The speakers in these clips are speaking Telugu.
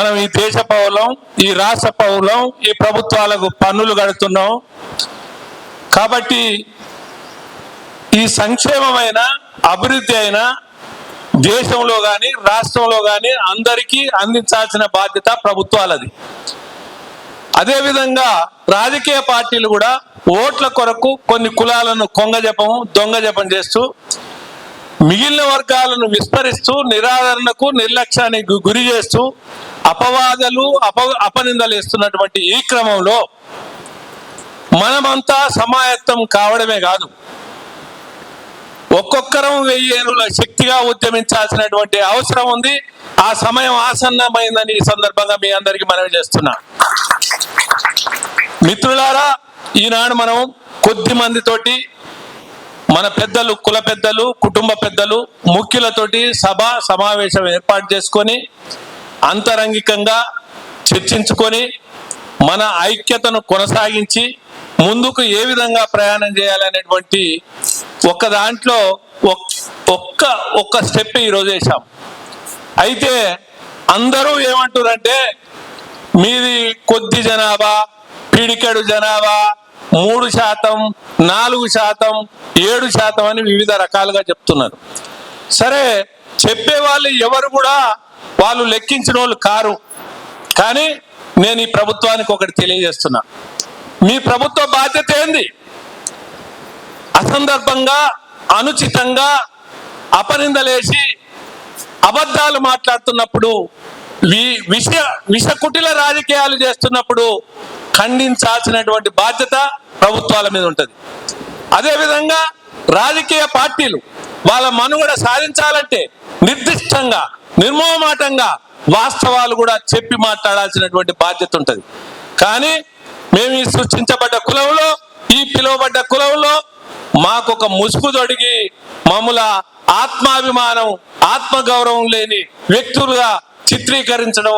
మనం ఈ దేశ పౌరులం ఈ రాష్ట్ర పౌరులం ఈ ప్రభుత్వాలకు పన్నులు కడుతున్నాం. కాబట్టి ఈ సంక్షేమమైన అభివృద్ధి అయినా దేశంలో కానీ రాష్ట్రంలో కానీ అందరికీ అందించాల్సిన బాధ్యత ప్రభుత్వాలది. అదేవిధంగా రాజకీయ పార్టీలు కూడా ఓట్ల కొరకు కొన్ని కులాలను కొంగజపం దొంగ జపం చేస్తూ మిగిలిన వర్గాలను విస్మరిస్తూ నిరాదరణకు నిర్లక్ష్యానికి గురి చేస్తూ అపవాదాలు అప అపనిందలు ఇస్తున్నటువంటి ఈ క్రమంలో మనమంతా సమాయత్తం కావడమే కాదు. ఒక్కొక్కరం వెయ్యి ఏనుగుల శక్తిగా ఉద్యమించాల్సినటువంటి అవసరం ఉంది. ఆ సమయం ఆసన్నమైందని ఈ సందర్భంగా మీ అందరికీ మనవి చేస్తున్నా. మిత్రులారా ఈనాడు మనం కొద్ది మందితోటి మన పెద్దలు కుల పెద్దలు కుటుంబ పెద్దలు ముఖ్యులతోటి సభ సమావేశం ఏర్పాటు చేసుకొని అంతరంగికంగా చర్చించుకొని మన ఐక్యతను కొనసాగించి ముందుకు ఏ విధంగా ప్రయాణం చేయాలనేటువంటి ఒక దాంట్లో ఒక్క ఒక్క స్టెప్ ఈరోజు వేసాం అయితే అందరూ ఏమంటారంటే మీది కొద్ది జనాభా పిడికెడు జనాభా మూడు శాతం నాలుగు శాతం ఏడు శాతం అని వివిధ రకాలుగా చెప్తున్నారు. సరే చెప్పే వాళ్ళు ఎవరు కూడా వాళ్ళు లెక్కించిన వాళ్ళు కారు. కానీ నేను ఈ ప్రభుత్వానికి ఒకటి తెలియజేస్తున్నా. మీ ప్రభుత్వ బాధ్యత ఏంది? అసందర్భంగా అనుచితంగా అపనిందలేసి అబద్ధాలు మాట్లాడుతున్నప్పుడు వి- విష విషకుటిల రాజకీయాలు చేస్తున్నప్పుడు ఖండించాల్సినటువంటి బాధ్యత ప్రభుత్వాల మీద ఉంటుంది. అదేవిధంగా రాజకీయ పార్టీలు వాళ్ళ మనుగడ సాధించాలంటే నిర్దిష్టంగా నిర్మోమాటంగా వాస్తవాలు కూడా చెప్పి మాట్లాడాల్సినటువంటి బాధ్యత ఉంటుంది. కానీ మేము ఈ సృష్టించబడ్డ కులంలో ఈ పిలువబడ్డ కులంలో మాకు ఒక ముసుగు తొడిగి మమ్మల ఆత్మాభిమానం ఆత్మగౌరవం లేని వ్యక్తులుగా చిత్రీకరించడం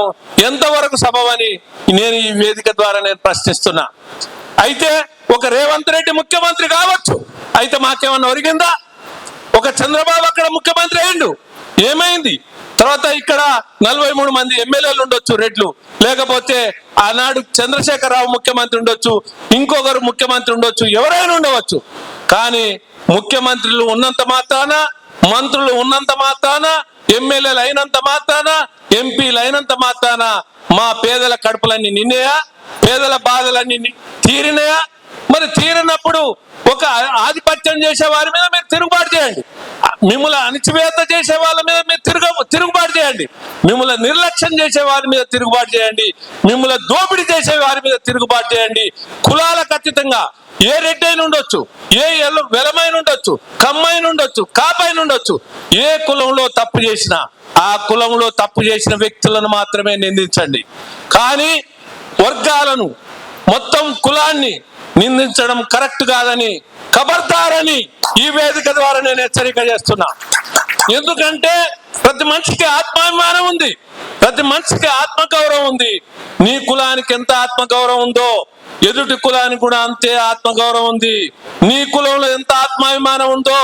ఎంతవరకు సబమని నేను ఈ వేదిక ద్వారా నేను ప్రశ్నిస్తున్నా. అయితే ఒక రేవంత్ రెడ్డి ముఖ్యమంత్రి కావచ్చు. అయితే మాకేమన్నా ఒరిగిందా? ఒక చంద్రబాబు అక్కడ ముఖ్యమంత్రి అయిండు ఏమైంది? తర్వాత ఇక్కడ నలభై మూడు మంది ఎమ్మెల్యేలు ఉండొచ్చు రెడ్లు. లేకపోతే ఆనాడు చంద్రశేఖరరావు ముఖ్యమంత్రి ఉండొచ్చు ఇంకొకరు ముఖ్యమంత్రి ఉండొచ్చు ఎవరైనా ఉండవచ్చు. కానీ ముఖ్యమంత్రులు ఉన్నంత మాత్రాన మంత్రులు ఉన్నంత మాత్రాన ఎమ్మెల్యేలు అయినంత మాత్రాన ఎంపీలు అయినంత మాత్రాన మా పేదల కడుపులన్నీ నిన్నయా పేదల బాధలన్నీ తీరినయా? మరి తీరినప్పుడు ఒక ఆధిపత్యం చేసే వారి మీద మీరు తిరుగుబాటు చేయండి. మిమ్మల్ని అణిచివేత చేసే వాళ్ళ మీద మీరు తిరుగు తిరుగుబాటు చేయండి. మిమ్మల్ని నిర్లక్ష్యం చేసే వారి మీద తిరుగుబాటు చేయండి. మిమ్మల్ని దోపిడీ చేసే వారి మీద తిరుగుబాటు చేయండి. కులాలకు అతీతంగా ఏ రెడ్డైన ఉండొచ్చు ఏ ఎల్ల- వెలమైన ఉండొచ్చు కమ్మైన ఉండొచ్చు కాపైన ఉండొచ్చు. ఏ కులంలో తప్పు చేసినా ఆ కులంలో తప్పు చేసిన వ్యక్తులను మాత్రమే నిందించండి. కానీ వర్గాలను మొత్తం కులాన్ని నిందించడం కరెక్ట్ కాదని ఖబర్దారని ఈ వేదిక ద్వారా నేను హెచ్చరిక చేస్తున్నా. ఎందుకంటే ప్రతి మనిషికి ఆత్మాభిమానం ఉంది. ప్రతి మనిషికి ఆత్మగౌరవం ఉంది. నీ కులానికి ఎంత ఆత్మగౌరవం ఉందో ఎదుటి కులానికి కూడా అంతే ఆత్మగౌరవం ఉంది. నీ కులంలో ఎంత ఆత్మాభిమానం ఉందో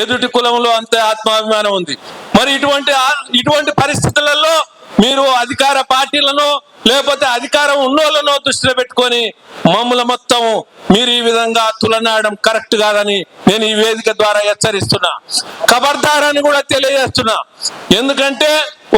ఎదుటి కులంలో అంతే ఆత్మాభిమానం ఉంది. మరి ఇటువంటి ఇటువంటి పరిస్థితులలో మీరు అధికార పార్టీలను లేకపోతే అధికారం ఉన్నోళ్ళనో దృష్టిలో పెట్టుకొని మమ్మల్ని మొత్తం మీరు ఈ విధంగా తులనాడడం కరెక్ట్ కాదని నేను ఈ వేదిక ద్వారా హెచ్చరిస్తున్నా. కబర్దారని కూడా తెలియజేస్తున్నా. ఎందుకంటే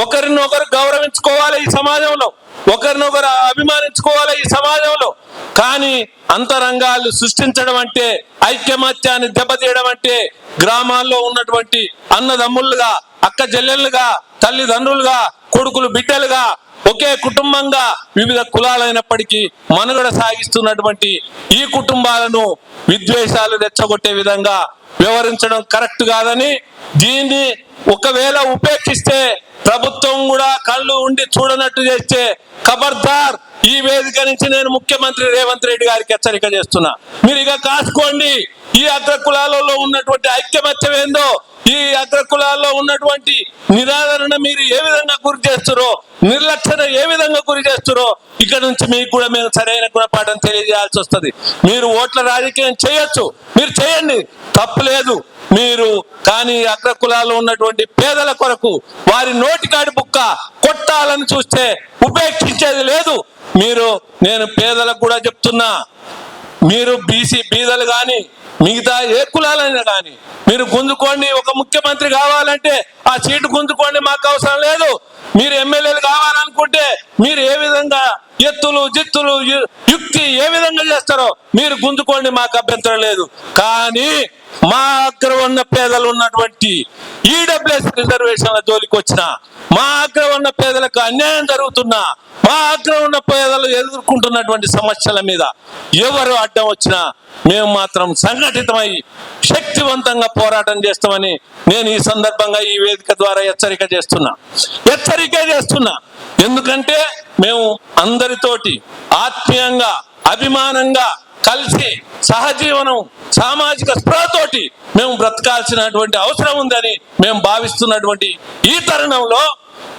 ఒకరినొకరు గౌరవించుకోవాలి ఈ సమాజంలో. ఒకరినొకరు అభిమానించుకోవాలి ఈ సమాజంలో. కానీ అంతరంగాలు సృష్టించడం అంటే ఐక్యమత్యాన్ని దెబ్బతీయడం అంటే గ్రామాల్లో ఉన్నటువంటి అన్నదమ్ములుగా అక్క చెల్లెళ్ళుగా తల్లిదండ్రులుగా కొడుకులు బిడ్డలుగా ఒకే కుటుంబంగా వివిధ కులాలైనప్పటికీ మనుగడ సాగిస్తున్నటువంటి ఈ కుటుంబాలను విద్వేషాలు రెచ్చగొట్టే విధంగా వివరించడం కరెక్ట్ కాదని దీన్ని ఒకవేళ ఉపేక్షిస్తే ప్రభుత్వం కూడా కళ్ళు ఉండి చూడనట్టు చేస్తే ఖబర్దార్ ఈ వేదిక నుంచి నేను ముఖ్యమంత్రి రేవంత్ రెడ్డి గారికి హెచ్చరిక చేస్తున్నా. మీరు ఇక కాసుకోండి. ఈ అగ్ర కులాలలో ఉన్నటువంటి ఐక్యమత్యం ఏందో ఈ అగ్ర కులాల్లో ఉన్నటువంటి నిరాదరణ మీరు ఏ విధంగా గురి చేస్తారో నిర్లక్ష్యత ఏ విధంగా గురి చేస్తారో ఇక్కడ నుంచి మీకు కూడా మేము సరైన గుణపాఠం తెలియజేయాల్సి వస్తుంది. మీరు ఓట్ల రాజకీయం చేయొచ్చు. మీరు చేయండి. తప్పులేదు మీరు కానీ అగ్ర కులాల్లో ఉన్నటువంటి పేదల కొరకు వారి నోటికాడి బుక్క కొట్టాలని చూస్తే ఉపేక్షించేది లేదు. మీరు నేను పేదలకు కూడా చెప్తున్నా మీరు బీసీ బీదలు కానీ మిగతా ఏ కులాలైనా కానీ మీరు గుంజుకోండి ఒక ముఖ్యమంత్రి కావాలంటే ఆ సీటు గుంజుకోండి మాకు అవసరం లేదు. మీరు ఎమ్మెల్యేలు కావాలనుకుంటే మీరు ఏ విధంగా ఎత్తులు జిత్తులు యుక్తి ఏ విధంగా చేస్తారో మీరు గుంజుకోండి మాకు అభ్యంతరం లేదు. కానీ మా అగ్ర ఉన్న పేదలు ఉన్నటువంటి ఈడబ్ల్యూఎస్ రిజర్వేషన్ల జోలికి వచ్చిన మా అగ్ర ఉన్న పేదలకు అన్యాయం జరుగుతున్నా మా అగ్ర ఉన్న పేదలు ఎదుర్కొంటున్నటువంటి సమస్యల మీద ఎవరు అడ్డం వచ్చినా మేము మాత్రం సంఘటితమై శక్తివంతంగా పోరాటం చేస్తామని నేను ఈ సందర్భంగా ఈ వేదిక ద్వారా హెచ్చరిక చేస్తున్నా. హెచ్చరిక చేస్తున్నా. ఎందుకంటే మేము అందరితోటి ఆత్మీయంగా అభిమానంగా కలిసి సహజీవనం సామాజిక స్పృహతోటి మేము బ్రతకాల్సినటువంటి అవసరం ఉందని మేము భావిస్తున్నటువంటి ఈ తరుణంలో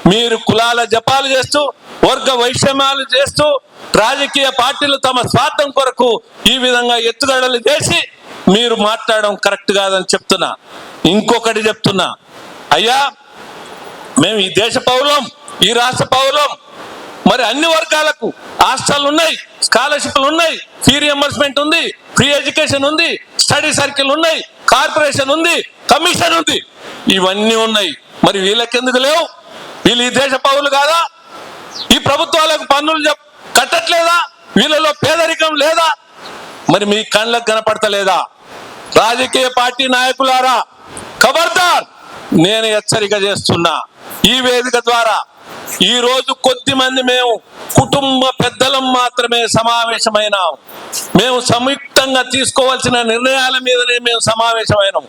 మీరు కులాల జపాలు చేస్తూ వర్గ వైషమ్యాలు చేస్తూ రాజకీయ పార్టీలు తమ స్వార్థం కొరకు ఈ విధంగా ఎత్తుగడలు చేసి మీరు మాట్లాడడం కరెక్ట్ కాదని చెప్తున్నా. ఇంకొకటి చెప్తున్నా. అయ్యా మేము ఈ దేశ పౌరం ఈ రాష్ట్ర పౌరం మరి అన్ని వర్గాలకు హాస్టల్ ఉన్నాయి స్కాలర్షిప్లు ఉన్నాయి ఫీ రియంబర్స్మెంట్ ఉంది ఫ్రీ ఎడ్యుకేషన్ ఉంది స్టడీ సర్కిల్ ఉన్నాయి కార్పొరేషన్ ఉంది కమిషన్ ఉంది. ఇవన్నీ ఉన్నాయి. మరి వీళ్ళకెందుకు లేవు? వీళ్ళు ఈ దేశ పౌరులు కాదా? ఈ ప్రభుత్వాలకు పన్నులు చెప్- కట్టట్లేదా? వీళ్ళలో పేదరికం లేదా? మరి మీ కళ్ళకు కనపడతలేదా? రాజకీయ పార్టీ నాయకులారా ఖబర్దార్ నేను హెచ్చరిక చేస్తున్నా. ఈ వేదిక ద్వారా ఈ రోజు కొద్ది మంది మేము కుటుంబ పెద్దలం మాత్రమే సమావేశమైనాం. మేము సంయుక్తంగా తీసుకోవాల్సిన నిర్ణయాల మీదనే మేము సమావేశమైనాం.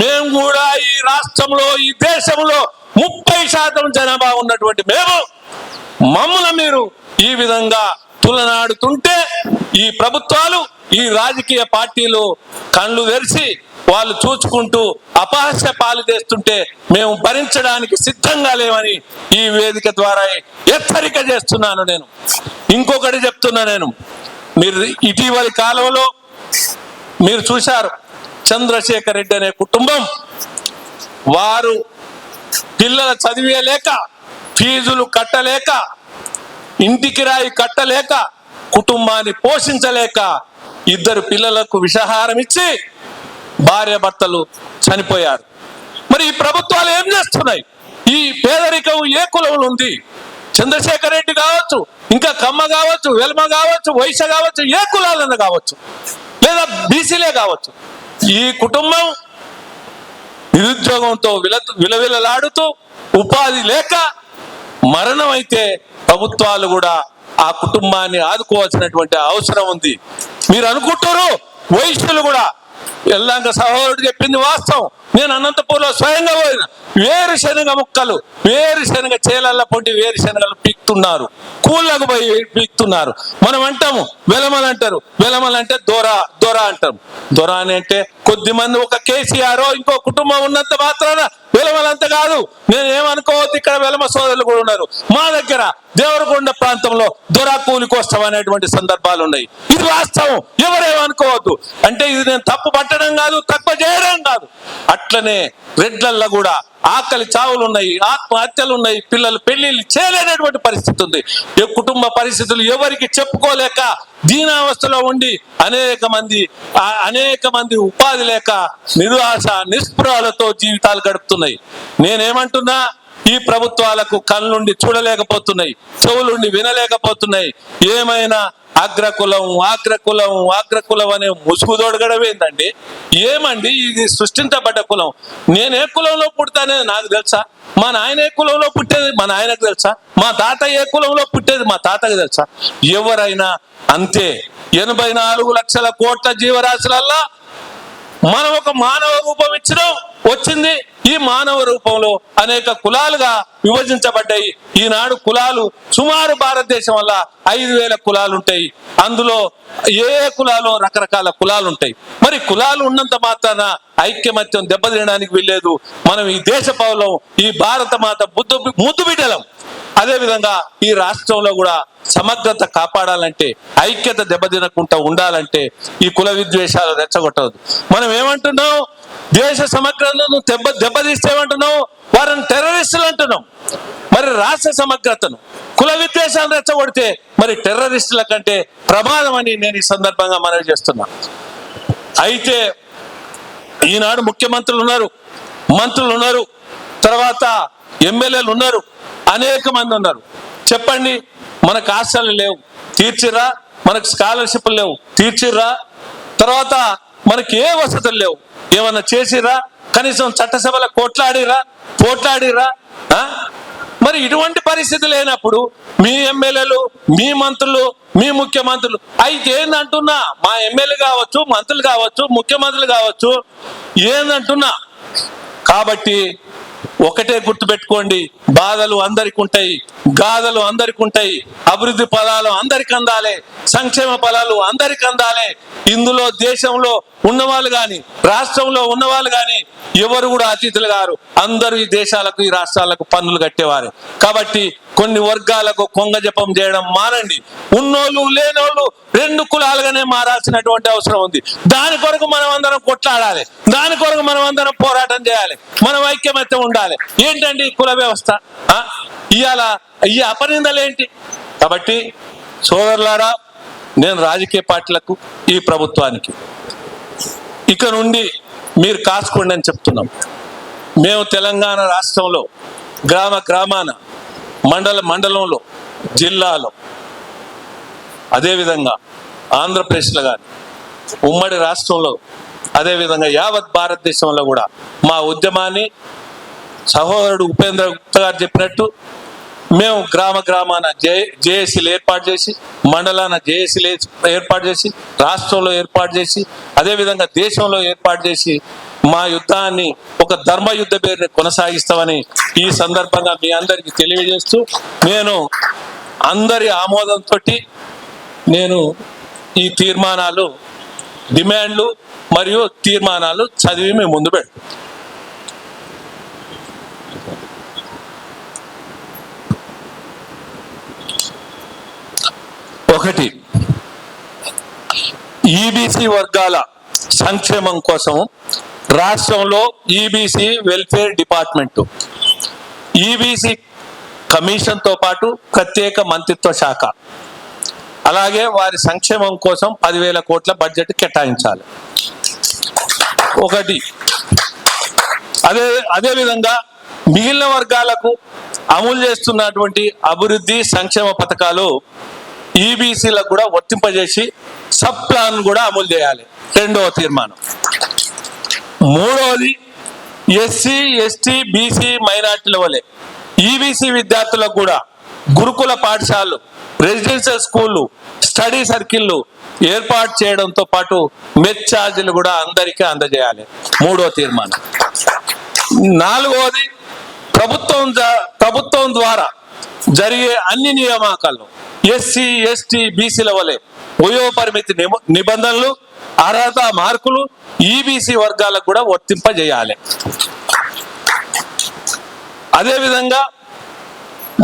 మేము కూడా ఈ రాష్ట్రంలో ఈ దేశంలో ముప్పై శాతం జనాభా ఉన్నటువంటి మేము మమ్మల్ని మీరు ఈ విధంగా తులనాడుతుంటే ఈ ప్రభుత్వాలు ఈ రాజకీయ పార్టీలు కళ్ళు తెరిచి వాళ్ళు చూచుకుంటూ అపహాస్య పాలు చేస్తుంటే మేము భరించడానికి సిద్ధంగా లేవని ఈ వేదిక ద్వారా హెచ్చరిక చేస్తున్నాను నేను. ఇంకొకటి చెప్తున్నా నేను. మీరు ఇటీవలి కాలంలో మీరు చూశారు చంద్రశేఖర్ రెడ్డి అనే కుటుంబం. వారు పిల్లల చదివేలేక ఫీజులు కట్టలేక ఇంటికి రాయి కట్టలేక కుటుంబాన్ని పోషించలేక ఇద్దరు పిల్లలకు విషహారం ఇచ్చి భార్య భర్తలు చనిపోయారు. మరి ఈ ప్రభుత్వాలు ఏం చేస్తున్నాయి? ఈ పేదరికం ఏ కులంలో ఉంది? చంద్రశేఖర్ రెడ్డి కావచ్చు ఇంకా కమ్మ కావచ్చు వెల్మ కావచ్చు వైశ్య కావచ్చు ఏ కులాలన్న కావచ్చు లేదా బీసీలే కావచ్చు. ఈ కుటుంబం నిరుద్యోగంతో విల విలవిలలాడుతూ ఉపాధి లేక మరణం అయితే ప్రభుత్వాలు కూడా ఆ కుటుంబాన్ని ఆదుకోవాల్సినటువంటి అవసరం ఉంది. మీరు అనుకుంటారు వైశ్యులు కూడా ఎల్లాంక సహోదరుడు చెప్పింది వాస్తవం. నేను అనంతపూర్లో స్వయంగా పోయిన. వేరుశనగ ముక్కలు వేరుశనగ చేలల్ల పొంటి వేరుశనగలు పీక్తున్నారు. కూళ్ళకు పోయి పీక్తున్నారు. మనం అంటాము వెలమలు అంటారు. వెలమలు అంటే దొర దొర అంటాం దొర అని అంటే కొద్ది మంది ఒక కేసీఆర్ ఇంకో కుటుంబం ఉన్నంత మాత్రాన వెలమలంత కాదు. నేను ఏమనుకోవద్దు ఇక్కడ వెలమ సోదరులు కూడా ఉన్నారు. మా దగ్గర దేవరకొండ ప్రాంతంలో దొర కూలికి వస్తాం అనేటువంటి సందర్భాలు ఉన్నాయి. ఇది వాస్తవం. ఎవరేమనుకోవద్దు. అంటే ఇది నేను తప్పు పట్టడం కాదు తక్కువ చేయడం కాదు. అట్లనే రెడ్లల్లో కూడా ఆకలి చావులు ఉన్నాయి ఆత్మహత్యలు ఉన్నాయి పిల్లలు పెళ్ళిళ్ళు చేయలేనటువంటి పరిస్థితి ఉంది. ఈ కుటుంబ పరిస్థితులు ఎవరికి చెప్పుకోలేక దీనావస్థలో ఉండి అనేక మంది అనేక మంది ఉపాధి లేక నిరాశ నిస్పృహలతో జీవితాలు గడుపుతున్నాయి. నేనేమంటున్నా ఈ ప్రభుత్వాలకు కళ్ళుండి చూడలేకపోతున్నాయి చెవులుండి వినలేకపోతున్నాయి. ఏమైనా ఆగ్రకులం ఆగ్రకులం ఆగ్రకులం అనే ముసుగు తోడగడం ఏమండి ఇది సృష్టించబడ్డ కులం? నేను ఏ కులంలో పుడతానేది నాకు తెలుసా? మా నాయన ఏ కులంలో పుట్టేది? మా నాయనకు తెలుసా? మా తాత ఏ కులంలో పుట్టేది? మా తాతకు తెలుసా? ఎవరైనా అంతే ఎనభై నాలుగు లక్షల కోట్ల జీవరాశులల్లా మనం ఒక మానవ రూపం ఇచ్చడం వచ్చింది. ఈ మానవ రూపంలో అనేక కులాలుగా విభజించబడ్డాయి. ఈనాడు కులాలు సుమారు భారతదేశం వల్ల ఐదు వేల కులాలు ఉంటాయి అందులో ఏ ఏ కులాలో రకరకాల కులాలు ఉంటాయి మరి కులాలు ఉన్నంత మాత్రాన ఐక్యమత్యం దెబ్బతినడానికి వెళ్ళలేదు మనం ఈ దేశ పౌలం ఈ భారత మాత బుద్ధు ముద్దు బిడ్డలం. అదే విధంగా ఈ రాష్ట్రంలో కూడా సమగ్రత కాపాడాలంటే ఐక్యత దెబ్బతినకుండా ఉండాలంటే ఈ కుల విద్వేషాలు రెచ్చగొట్టవద్దు. మనం ఏమంటున్నాం? దేశ సమగ్రతను దెబ్బ దెబ్బతీస్తేమంటున్నావు వారిని టెర్రరిస్టులు అంటున్నాం. మరి రాష్ట్ర సమగ్రతను కుల విద్వేషాలు రెచ్చగొడితే మరి టెర్రరిస్టుల కంటే ప్రమాదం అని నేను ఈ సందర్భంగా మనవి చేస్తున్నా. అయితే ఈనాడు ముఖ్యమంత్రులు ఉన్నారు. మంత్రులు ఉన్నారు. తర్వాత ఎమ్మెల్యేలు ఉన్నారు అనేక మంది ఉన్నారు. చెప్పండి మనకు ఆశలు లేవు. తీర్చిరా మనకు స్కాలర్షిప్లు లేవు. తీర్చిర్రా తర్వాత మనకి ఏ వసతులు లేవు. ఏమన్నా చేసిరా? కనీసం చట్టసభలో కోట్లాడిరా? పోట్లాడిరా? మరి ఇటువంటి పరిస్థితి లేనప్పుడు మీ ఎమ్మెల్యేలు మీ మంత్రులు మీ ముఖ్యమంత్రులు అయితే ఏందంటున్నా? మా ఎమ్మెల్యే కావచ్చు మంత్రులు కావచ్చు ముఖ్యమంత్రులు కావచ్చు ఏందంటున్నా? కాబట్టి ఒకటే గుర్తుపెట్టుకోండి. బాధలు అందరికి ఉంటాయి గాథలు అందరికి ఉంటాయి అభివృద్ధి ఫలాలు అందరికి అందాలి సంక్షేమ ఫలాలు అందరికి అందాలి. ఇందులో దేశంలో ఉన్నవాళ్ళు గాని రాష్ట్రంలో ఉన్నవాళ్ళు గాని ఎవరు కూడా అతిథులు గారు. అందరూ ఈ దేశాలకు ఈ రాష్ట్రాలకు పన్నులు కట్టేవారు. కాబట్టి కొన్ని వర్గాలకు కొంగ జపం చేయడం మానండి. ఉన్నోళ్ళు లేనోళ్ళు రెండు కులాలుగానే మారాల్సినటువంటి అవసరం ఉంది. దాని కొరకు మనం అందరం కొట్లాడాలి. దాని కొరకు మనం అందరం పోరాటం చేయాలి. మనం ఐక్యమత్యం ఉండాలి. ఏంటండి కుల వ్యవస్థ? ఇవాళ ఈ అపనిందలు ఏంటి? కాబట్టి సోదరులారా నేను రాజకీయ పార్టీలకు ఈ ప్రభుత్వానికి ఇక నుండి మీరు కాసుకోండి అని చెప్తున్నాం. మేము తెలంగాణ రాష్ట్రంలో గ్రామ గ్రామాన మండల మండలంలో జిల్లాలో అదేవిధంగా ఆంధ్రప్రదేశ్లో కానీ ఉమ్మడి రాష్ట్రంలో అదేవిధంగా యావత్ భారతదేశంలో కూడా మా ఉద్యమాన్ని సహోదరుడు ఉపేంద్ర గుప్త గారు చెప్పినట్టు మేము గ్రామ గ్రామాన జే జేఏసీలు ఏర్పాటు చేసి మండలాన జేఏసీలు ఏర్పాటు చేసి రాష్ట్రంలో ఏర్పాటు చేసి అదేవిధంగా దేశంలో ఏర్పాటు చేసి మా యుద్ధాన్ని ఒక ధర్మ యుద్ధ పేరుని కొనసాగిస్తామని ఈ సందర్భంగా మీ అందరికీ తెలియజేస్తూ నేను అందరి ఆమోదంతో నేను ఈ తీర్మానాలు డిమాండ్లు మరియు తీర్మానాలు చదివి మేము ముందు పెడతాం ఒకటి. ఈబీసీ వర్గాల సంక్షేమం కోసం రాష్ట్రంలో ఈబీసీ వెల్ఫేర్ డిపార్ట్మెంట్ ఈబీసీ కమిషన్తో పాటు ప్రత్యేక మంత్రిత్వ శాఖ. అలాగే వారి సంక్షేమం కోసం పదివేల కోట్ల బడ్జెట్ కేటాయించాలి. ఒకటి. అదే అదేవిధంగా మిగిలిన వర్గాలకు అమలు చేస్తున్నటువంటి అభివృద్ధి సంక్షేమ పథకాలు ఈబీసీలకు కూడా వర్తింపజేసి సబ్ ప్లాన్ కూడా అమలు చేయాలి. రెండవ తీర్మానం. మూడవది ఎస్సీ ఎస్టీ బీసీ మైనార్టీల వలె ఈబీసీ విద్యార్థులకు కూడా గురుకుల పాఠశాలలు రెసిడెన్షియల్ స్కూళ్ళు స్టడీ సర్కిళ్ళు ఏర్పాటు చేయడంతో పాటు మెత్ ఛార్జీలు కూడా అందరికీ అందజేయాలి. మూడో తీర్మానం. నాలుగవది ప్రభుత్వం ప్రభుత్వం ద్వారా జరిగే అన్ని నియామకాలు ఎస్సీ ఎస్టీ బీసీల వలె వయో పరిమితి నిబంధనలు అర్హత మార్కులు ఈబీసీ వర్గాలకు కూడా వర్తింపజేయాలి. అదేవిధంగా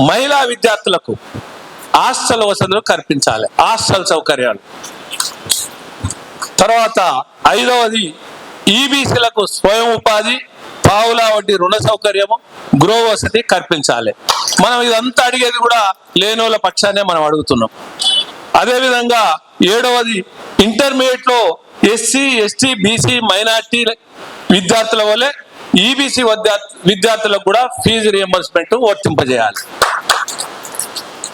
మహిళా విద్యార్థులకు హాస్టల్ వసతులు కల్పించాలి హాస్టల్ సౌకర్యాలు. తర్వాత ఐదవది ఈబీసీలకు స్వయం ఉపాధి పావుల వంటి రుణ సౌకర్యము గృహ వసతి కల్పించాలి. మనం ఇదంతా అడిగేది కూడా లేనోళ్ళ పక్షాన్నే మనం అడుగుతున్నాం. అదేవిధంగా ఏడవది ఇంటర్మీడియట్లో ఎస్సీ ఎస్టీ బీసీ మైనార్టీ విద్యార్థుల వల్లే ఈబీసీ విద్యార్థులకు కూడా ఫీజు రియంబర్స్మెంట్ వర్తింపజేయాలి.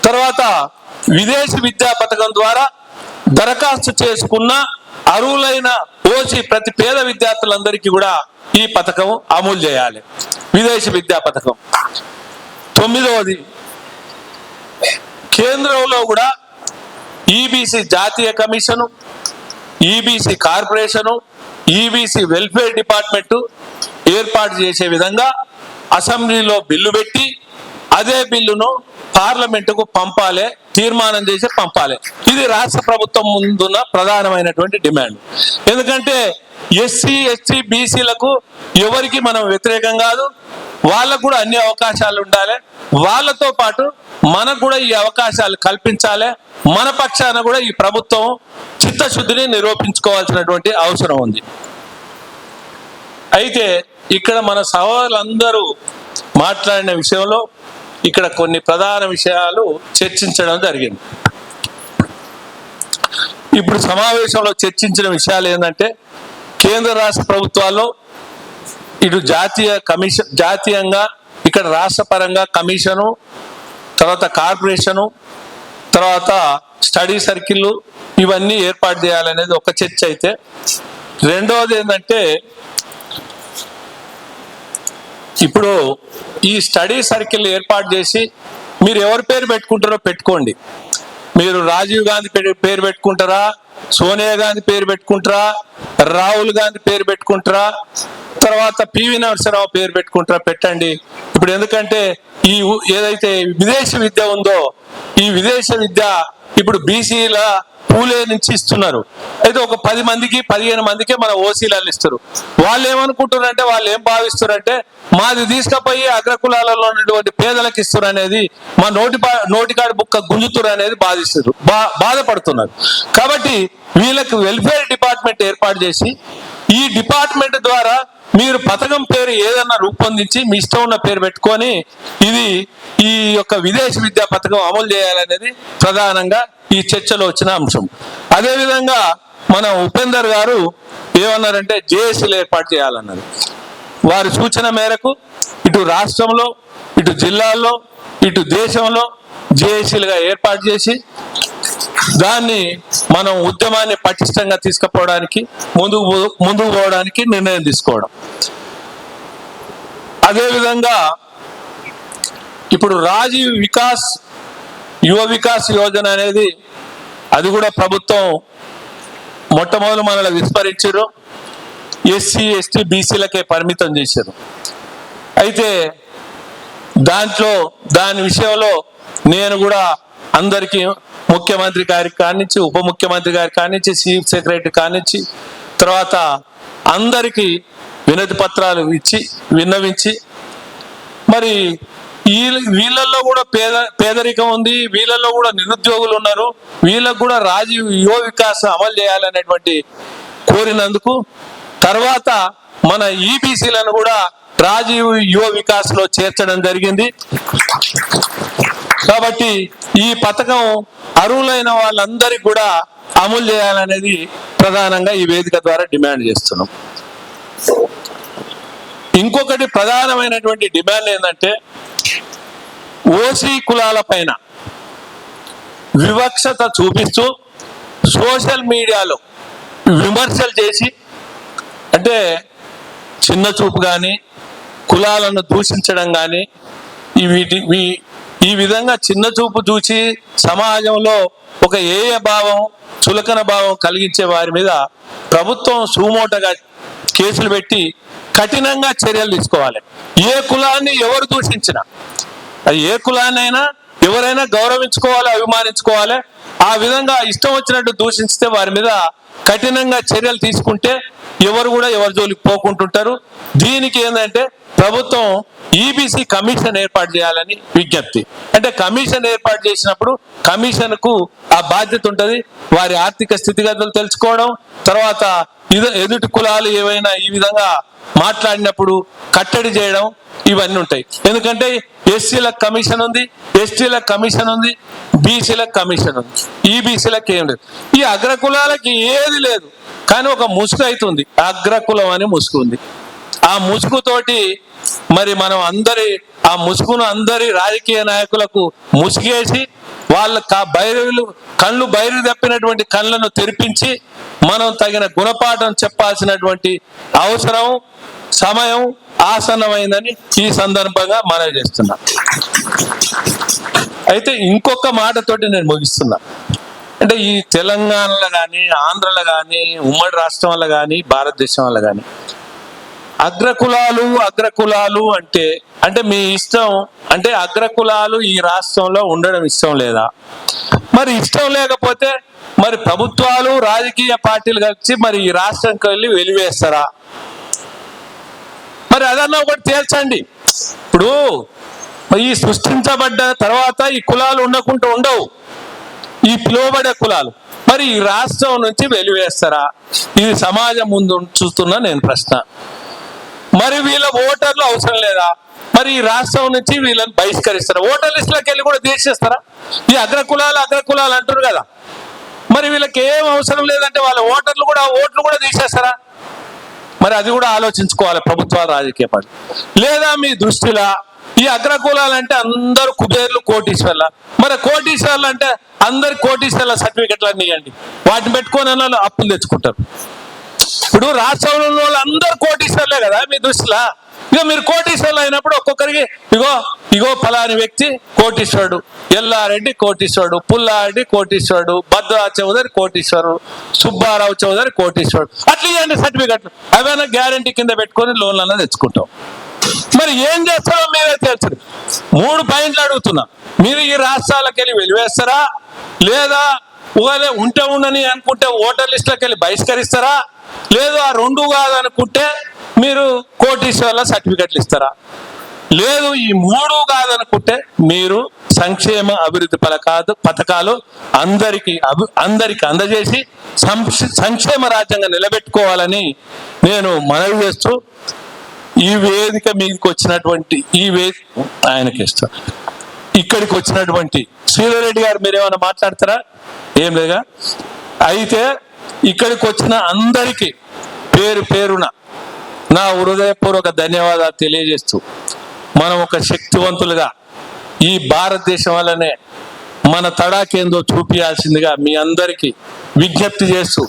తర్వాత విదేశీ విద్యా పథకం ద్వారా దరఖాస్తు చేసుకున్న అరువులైన ఓసి ప్రతి పేద విద్యార్థులందరికీ కూడా ఈ పథకం అమలు చేయాలి. విదేశీ విద్యా పథకం. తొమ్మిదవది కేంద్రంలో కూడా ఈబీసీ జాతీయ commission EBC corporation EBC welfare department ఏర్పాటు చేసే విధంగా అసెంబ్లీలో బిల్లు పెట్టి అదే బిల్లును పార్లమెంటుకు పంపాలి తీర్మానం చేసి పంపాలి. ఇది రాష్ట్ర ప్రభుత్వం ముందున్న ప్రధానమైనటువంటి డిమాండ్. ఎందుకంటే ఎస్సీ ఎస్టీ బీసీలకు ఎవరికి మనం వ్యతిరేకం కాదు వాళ్ళకు కూడా అన్ని అవకాశాలు ఉండాలి. వాళ్ళతో పాటు మనకు కూడా ఈ అవకాశాలు కల్పించాలి. మన పక్షాన కూడా ఈ ప్రభుత్వం చిత్తశుద్ధిని నిరూపించుకోవాల్సినటువంటి అవసరం ఉంది. అయితే ఇక్కడ మన సవాళ్ళందరూ మాట్లాడిన విషయంలో ఇక్కడ కొన్ని ప్రధాన విషయాలు చర్చించడం జరిగింది. ఇప్పుడు సమావేశంలో చర్చించిన విషయాలు ఏంటంటే కేంద్ర రాష్ట్ర ప్రభుత్వాల్లో ఇటు జాతీయ కమిషన్ జాతీయంగా ఇక్కడ రాష్ట్ర పరంగా కమిషను తర్వాత కార్పొరేషను తర్వాత స్టడీ సర్కిల్ ఇవన్నీ ఏర్పాటు చేయాలనేది ఒక చర్చ అయితే. రెండవది ఏంటంటే ఇప్పుడు ఈ స్టడీ సర్కిల్ ఏర్పాటు చేసి మీరు ఎవరి పేరు పెట్టుకుంటారో పెట్టుకోండి. మీరు రాజీవ్ గాంధీ పేరు పెట్టుకుంటారా? సోనియా గాంధీ పేరు పెట్టుకుంటారా? రాహుల్ గాంధీ పేరు పెట్టుకుంటారా? తర్వాత పివి నరసింహరావు పేరు పెట్టుకుంటారా? పెట్టండి. ఇప్పుడు ఎందుకంటే ఈ ఏదైతే విదేశీ విద్య ఉందో ఈ విదేశ విద్య ఇప్పుడు బీసీల పూలే నుంచి ఇస్తున్నారు. అయితే ఒక పది మందికి పదిహేను మందికి మన ఓసీలలో ఇస్తారు. వాళ్ళు ఏమనుకుంటున్నారు అంటే వాళ్ళు ఏం భావిస్తారు అంటే మాది తీసుకుపోయి అగ్రకులాలలో ఉన్నటువంటి పేదలకు ఇస్తారు అనేది మా నోటి నోటికాడు బుక్క గుంజుతురు అనేది బాధిస్తారు బా బాధపడుతున్నారు. కాబట్టి వీళ్ళకి వెల్ఫేర్ డిపార్ట్మెంట్ ఏర్పాటు చేసి ఈ డిపార్ట్మెంట్ ద్వారా మీరు పథకం పేరు ఏదన్నా రూపొందించి మీ ఇష్టం ఉన్న పేరు పెట్టుకొని ఇది ఈ యొక్క విదేశీ విద్యా పథకం అమలు చేయాలనేది ప్రధానంగా ఈ చర్చలో వచ్చిన అంశం. అదేవిధంగా మన ఉపేందర్ గారు ఏమన్నారంటే జేఏసీలు ఏర్పాటు చేయాలన్నారు. వారి సూచన మేరకు ఇటు రాష్ట్రంలో ఇటు జిల్లాల్లో ఇటు దేశంలో జేఏసీలుగా ఏర్పాటు చేసి దాన్ని మనం ఉద్యమాన్ని పటిష్టంగా తీసుకుపోవడానికి ముందుకు ముందుకు పోవడానికి నిర్ణయం తీసుకోవడం. అదేవిధంగా ఇప్పుడు రాజీవ్ వికాస్ యువ వికాస్ యోజన అనేది అది కూడా ప్రభుత్వం మొట్టమొదలు మనల్ని విస్మరించారు. ఎస్సీ ఎస్టీ బీసీలకే పరిమితం చేశారు. అయితే దాంట్లో దాని విషయంలో నేను కూడా అందరికీ ముఖ్యమంత్రి గారి కానించి ఉప ముఖ్యమంత్రి గారి కానించి చీఫ్ సెక్రటరీ కానించి తర్వాత అందరికీ వినతి పత్రాలు ఇచ్చి విన్నవించి మరి ఈ వీళ్ళల్లో కూడా పేద పేదరికం ఉంది వీళ్ళల్లో కూడా నిరుద్యోగులు ఉన్నారు వీళ్ళకు కూడా రాజీవ్ యువ వికాసం అమలు చేయాలనేటువంటి కోరినందుకు తర్వాత మన ఈబీసీలను కూడా రాజీవ్ యువ వికాస్లో చేర్చడం జరిగింది. కాబట్టి ఈ పథకం అర్హులైన వాళ్ళందరికీ కూడా అమలు చేయాలనేది ప్రధానంగా ఈ వేదిక ద్వారా డిమాండ్ చేస్తున్నాం. ఇంకొకటి ప్రధానమైనటువంటి డిమాండ్ ఏంటంటే ఓసీ కులాల పైన వివక్షత చూపిస్తూ సోషల్ మీడియాలో విమర్శలు చేసి అంటే చిన్న చూపు కానీ కులాలను దూషించడం కానీ ఈ వీటి వీ- ఈ విధంగా చిన్న చూపు చూసి సమాజంలో ఒక ఏయ భావం చులకన భావం కలిగించే వారి మీద ప్రభుత్వం సుమోటగా కేసులు పెట్టి కఠినంగా చర్యలు తీసుకోవాలి. ఏ కులాన్ని ఎవరు దూషించినా అది ఏ కులాన్నైనా ఎవరైనా గౌరవించుకోవాలి అభిమానించుకోవాలి ఆ విధంగా ఇష్టం వచ్చినట్టు దూషించితే వారి మీద కఠినంగా చర్యలు తీసుకుంటే ఎవరు కూడా ఎవరి జోలికి పోకుంటుంటారు. దీనికి ఏంటంటే ప్రభుత్వం ఈబీసీ కమిషన్ ఏర్పాటు చేయాలని విజ్ఞప్తి. అంటే కమిషన్ ఏర్పాటు చేసినప్పుడు కమిషన్కు ఆ బాధ్యత ఉంటుంది. వారి ఆర్థిక స్థితిగతులు తెలుసుకోవడం తర్వాత ఎదుటి కులాలు ఏవైనా ఈ విధంగా మాట్లాడినప్పుడు కట్టడి చేయడం ఇవన్నీ ఉంటాయి. ఎందుకంటే ఎస్సీల కమిషన్ ఉంది ఎస్టీల కమిషన్ ఉంది బీసీల కమిషన్ ఉంది. ఈబీసీలకు ఏం లేదు. ఈ అగ్రకులాలకి ఏది లేదు. కానీ ఒక ముసుగు అవుతుంది అగ్రకులం అని ముసుగు ఉంది. ఆ ముసుగుతోటి మరి మనం అందరి ఆ ముసుగును అందరి రాజకీయ నాయకులకు ముసుగేసి వాళ్ళ క- బైరులు కళ్ళు బైరు తప్పినటువంటి కళ్ళను తెరిపించి మనం తగిన గుణపాఠం చెప్పాల్సినటువంటి అవసరం సమయం ఆసన్నమైందని ఈ సందర్భంగా మనవి చేస్తున్నా. అయితే ఇంకొక మాటతోటి నేను ముగిస్తున్నా. అంటే ఈ తెలంగాణలో కానీ ఆంధ్రలో కానీ ఉమ్మడి రాష్ట్రంలో కానీ భారతదేశంలో కానీ అగ్రకులాలు అగ్రకులాలు అంటే అంటే మీ ఇష్టం అంటే అగ్రకులాలు ఈ రాష్ట్రంలో ఉండడం ఇష్టం లేదా? మరి ఇష్టం లేకపోతే మరి ప్రభుత్వాలు రాజకీయ పార్టీలు కలిసి మరి ఈ రాష్ట్రంకి వెళ్ళి వెలివేస్తారా? మరి అదన్నా ఒకటి తేల్చండి. ఇప్పుడు ఈ సృష్టించబడ్డ తర్వాత ఈ కులాలు ఉండకుండా ఉండవు. ఈ పిలువబడే కులాలు. మరి ఈ రాష్ట్రం నుంచి వెలివేస్తారా? ఇది సమాజం ముందు చూస్తున్న నేను ప్రశ్న. మరి వీళ్ళ ఓటర్లు అవసరం లేదా? మరి ఈ రాష్ట్రం నుంచి వీళ్ళని బహిష్కరిస్తారా? ఓటర్ లిస్టులోకి వెళ్ళి కూడా తీసేస్తారా ఈ అగ్రకులాలు అగ్రకులాలు అంటారు కదా. మరి వీళ్ళకి ఏం అవసరం లేదంటే వాళ్ళ ఓటర్లు కూడా ఓట్లు కూడా తీసేస్తారా? మరి అది కూడా ఆలోచించుకోవాలి ప్రభుత్వాలు రాజకీయ పార్టీ. లేదా మీ దృష్టిలో ఈ అగ్రకులాలు అంటే అందరూ కుబేర్లు కోటీశ్వర్ల? మరి కోటీశ్వర్లు అంటే అందరు కోటీశ్వర్ల సర్టిఫికెట్లు అన్నీ ఇవ్వండి. వాటిని పెట్టుకొని అన్న అప్పులు తెచ్చుకుంటారు. ఇప్పుడు రాష్ట్రంలో ఉన్న వాళ్ళు అందరు కోటీశ్వర్లే కదా మీ దృష్టిలో? ఇక మీరు కోటీశ్వర్లు అయినప్పుడు ఒక్కొక్కరికి ఇగో ఇగో ఫలాని వ్యక్తి కోటీశ్వరుడు ఎల్లారెడ్డి కోటీశ్వరుడు పుల్లారెడ్డి కోటీశ్వరుడు భద్రా చౌదరి కోటీశ్వరుడు సుబ్బారావు చౌదరి కోటీశ్వరుడు. అట్లా ఇవ్వండి సర్టిఫికెట్లు. అవైనా గ్యారంటీ కింద పెట్టుకొని లోన్లన్నా తెచ్చుకుంటాం. మరి ఏం చేస్తారో మీరే తెలుసు మూడు పాయింట్లు అడుగుతున్నా. మీరు ఈ రాష్ట్రాలకు వెళ్ళి వెలివేస్తారా? లేదా ఒకవేళ ఉంటే ఉండని అనుకుంటే ఓటర్ లిస్టులకు వెళ్ళి బహిష్కరిస్తారా? లేదు ఆ రెండు కాదనుకుంటే మీరు కోటీశ్వర్ల సర్టిఫికెట్లు ఇస్తారా? లేదు ఈ మూడు కాదనుకుంటే మీరు సంక్షేమ అభివృద్ధి పథకాలు పథకాలు అందరికి అభి అందరికి అందజేసి సంక్షేమ రాజ్యంగా నిలబెట్టుకోవాలని నేను మనవి చేస్తూ ఈ వేదిక మీదకి వచ్చినటువంటి ఈ వేది ఆయనకి ఇష్టం ఇక్కడికి వచ్చినటువంటి శ్రీధర్ రెడ్డి గారు మీరు ఏమైనా మాట్లాడతారా? ఏం లేదా? అయితే ఇక్కడికి వచ్చిన అందరికీ పేరు పేరున నా హృదయపూర్వక ధన్యవాదాలు తెలియజేస్తూ మనం ఒక శక్తివంతులుగా ఈ భారతదేశం వల్లనే మన తడాకేందో చూపించాల్సిందిగా మీ అందరికీ విజ్ఞప్తి చేస్తూ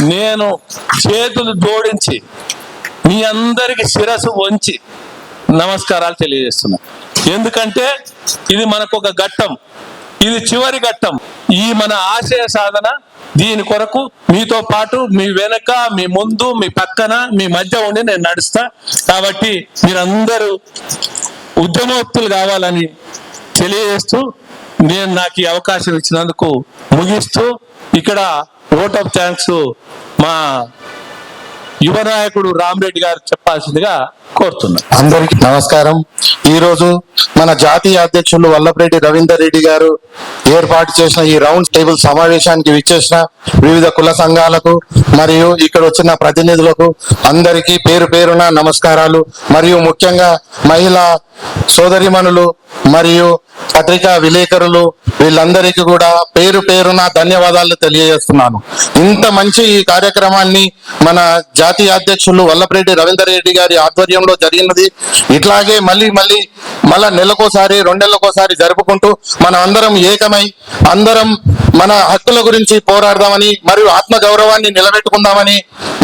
నేను చేతులు జోడించి మీ అందరికి శిరస్సు వంచి నమస్కారాలు తెలియజేస్తున్నా. ఎందుకంటే ఇది మనకు ఒక ఘట్టం. ఇది చివరి ఘట్టం. ఈ మన ఆశయ సాధన దీని కొరకు మీతో పాటు మీ వెనక మీ ముందు మీ పక్కన మీ మధ్య ఉండి నేను నడుస్తా. కాబట్టి మీరందరూ ఉద్యమోక్తులు కావాలని తెలియజేస్తూ నేను నాకు ఈ అవకాశం ఇచ్చినందుకు ముగిస్తూ ఇక్కడ ఓట్ ఆఫ్ థ్యాంక్స్ మా యువ నాయకుడు రామరెడ్డి గారు చెప్పాల్సిందిగా కోరుతున్నా. అందరికి నమస్కారం. ఈ రోజు మన జాతీయ అధ్యక్షులు వల్లభరెడ్డి రవీందర్ రెడ్డి గారు ఏర్పాటు చేసిన ఈ రౌండ్ టేబుల్ సమావేశానికి విచ్చేసిన వివిధ కుల సంఘాలకు మరియు ఇక్కడ వచ్చిన ప్రతినిధులకు అందరికీ పేరు పేరున నమస్కారాలు. మరియు ముఖ్యంగా మహిళా సోదరిమణులు మరియు పత్రికా విలేకరులు వీళ్ళందరికీ కూడా పేరు పేరున ధన్యవాదాలు తెలియజేస్తున్నాను. ఇంత మంచి ఈ కార్యక్రమాన్ని మన జాతీయ అధ్యక్షులు వల్లభరెడ్డి రవీందర్ రెడ్డి గారి ఆధ్వర్యంలో జరిగినది. ఇట్లాగే మళ్ళీ మళ్ళీ మళ్ళా నెలకోసారి రెండేళ్ళకోసారి జరుపుకుంటూ మనం అందరం ఏకమై అందరం మన హక్కుల గురించి పోరాడదామని మరియు ఆత్మ గౌరవాన్ని నిలబెట్టుకుందామని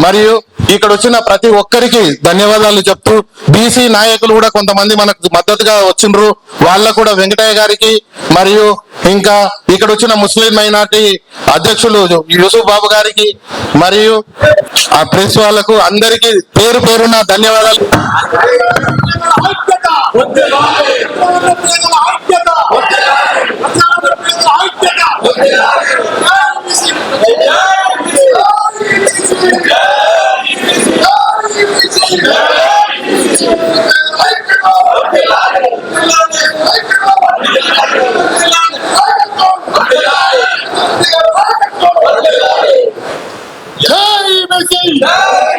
మరియు ఇక్కడ వచ్చిన ప్రతి ఒక్కరికి ధన్యవాదాలు చెప్తూ బీసీ నాయకులు కూడా కొంతమంది మనకు మద్దతుగా వచ్చిండ్రు. వాళ్ళకు కూడా వెంకటయ్య గారికి మరియు ఇంకా ఇక్కడ వచ్చిన ముస్లిం మైనార్టీ అధ్యక్షులు యూసుఫ్ బాబు గారికి మరియు ఆ ప్రెస్ వాళ్ళకు అందరికీ పేరు పేరున ధన్యవాదాలు. ఐక్యత! Hey, Messi! Hey!